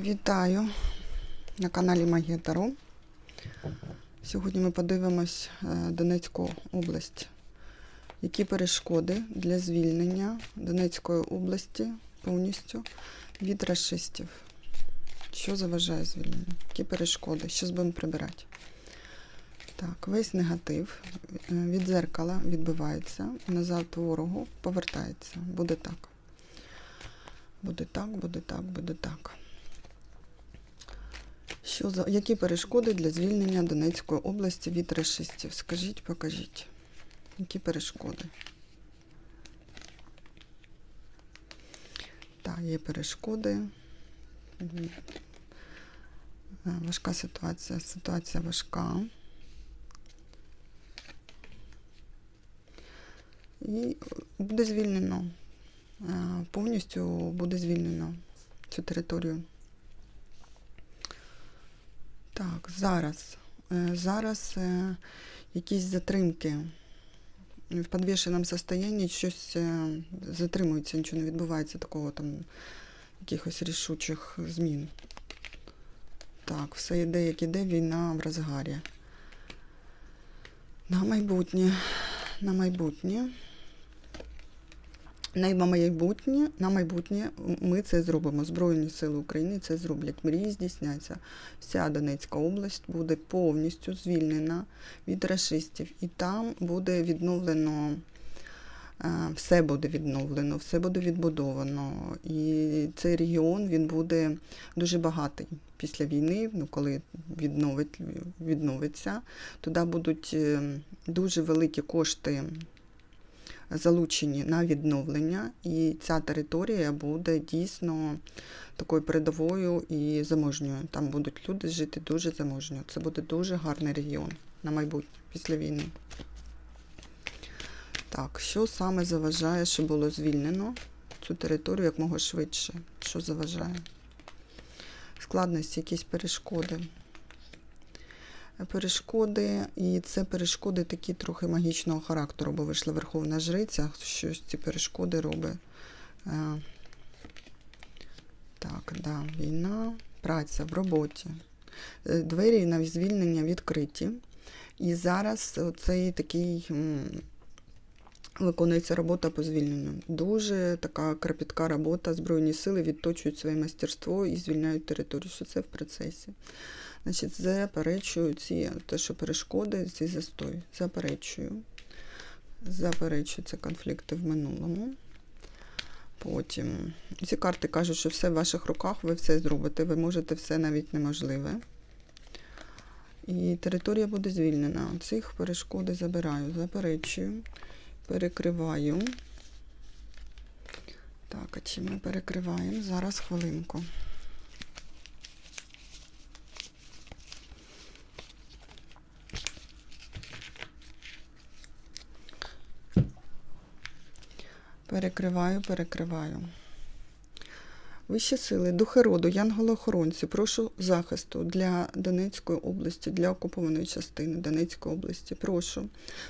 Вітаю на каналі Магія Таро. Сьогодні ми подивимось е, Донецьку область. Які перешкоди для звільнення Донецької області повністю від расистів? Що заважає звільненню? Які перешкоди? Що будемо прибирати? Так, весь негатив е, від зеркала відбивається, назад ворогу повертається. Буде так. Буде так, буде так, буде так. Що за які перешкоди для звільнення Донецької області від расистів? Скажіть, покажіть. Які перешкоди? Так, є перешкоди. Е, Важка ситуація. Ситуація важка. І буде звільнено. Е, Повністю буде звільнено цю територію. Так, зараз. Е, Зараз е, якісь затримки. В підвішеному состоянні щось е, затримується, нічого не відбувається такого там якихось рішучих змін. Так, все йде, як іде, війна в розгарі. На майбутнє. На майбутнє. На майбутнє, на майбутнє ми це зробимо. Збройні сили України це зроблять. Мрії здійсняться. Вся Донецька область буде повністю звільнена від расистів. І там буде відновлено, е, все буде відновлено, все буде відбудовано. І цей регіон він буде дуже багатий після війни, ну коли відновить, відновиться. Туди будуть е, дуже великі кошти залучені на відновлення, і ця територія буде дійсно такою передовою і заможньою. Там будуть люди жити дуже заможньо. Це буде дуже гарний регіон на майбутнє після війни. Так, що саме заважає, щоб було звільнено цю територію якмога швидше? Що заважає? Складності, якісь перешкоди. Перешкоди, і це перешкоди такі трохи магічного характеру, бо вийшла Верховна Жриця, щось ці перешкоди робить. Е, Так, да, війна, праця в роботі. Е, Двері на звільнення відкриті. І зараз цей такий виконується робота по звільненню. Дуже така кропітка робота. Збройні сили відточують своє мастерство і звільняють територію. Що це в процесі? Значить, заперечую ці те, що перешкоди, ці застой. Заперечую. Заперечую це конфлікти в минулому. Потім ці карти кажуть, що все в ваших руках, ви все зробите, ви можете все навіть неможливе. І територія буде звільнена. Цих перешкоди забираю, заперечую, перекриваю. Так, а чи ми перекриваємо? Зараз хвилинку. Перекриваю, перекриваю. Вищі сили, духи роду, янголи-охоронці, прошу захисту для Донецької області, для окупованої частини Донецької області. Прошу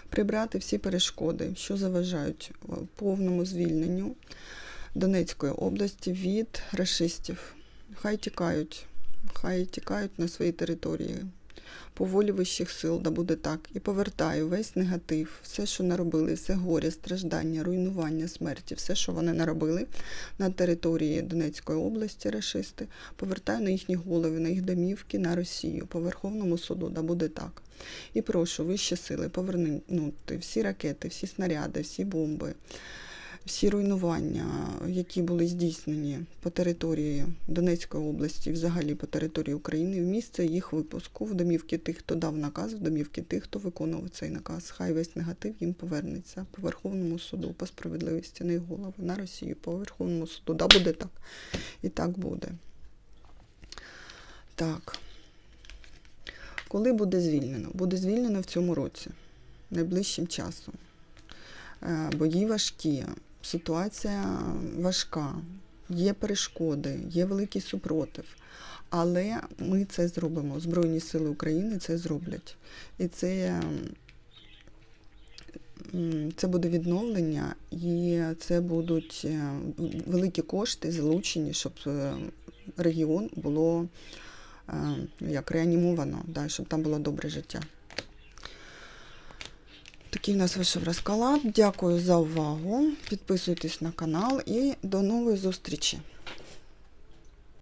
прибрати всі перешкоди, що заважають е, повному звільненню Донецької області від расистів. Хай тікають, хай тікають на свої території. По волі вищих сил, да буде так. І повертаю весь негатив, все, що наробили, все горе, страждання, руйнування, смерті, все, що вони наробили на території Донецької області, рашисти, повертаю на їхні голови, на їх домівки, на Росію, по Верховному суду, да буде так. І прошу вищі сили повернути всі ракети, всі снаряди, всі бомби, всі руйнування, які були здійснені по території Донецької області, взагалі по території України, в місце їх випуску, в домівки тих, хто дав наказ, в домівки тих, хто виконував цей наказ. Хай весь негатив їм повернеться по Верховному суду, по справедливості їх голови, на Росію, по Верховному суду. Да, буде так. І так буде. Так. Коли буде звільнено? Буде звільнено в цьому році, найближчим часом. Е, Бої важкі, ситуація важка, є перешкоди, є великий супротив. Але ми це зробимо. Збройні сили України це зроблять. І це, це буде відновлення, і це будуть е, великі кошти залучені, щоб е, регіон було е, як реанімовано, да, щоб там було добре життя. Такий у нас вийшов розклад. Дякую за увагу. Підписуйтесь на канал і до нової зустрічі.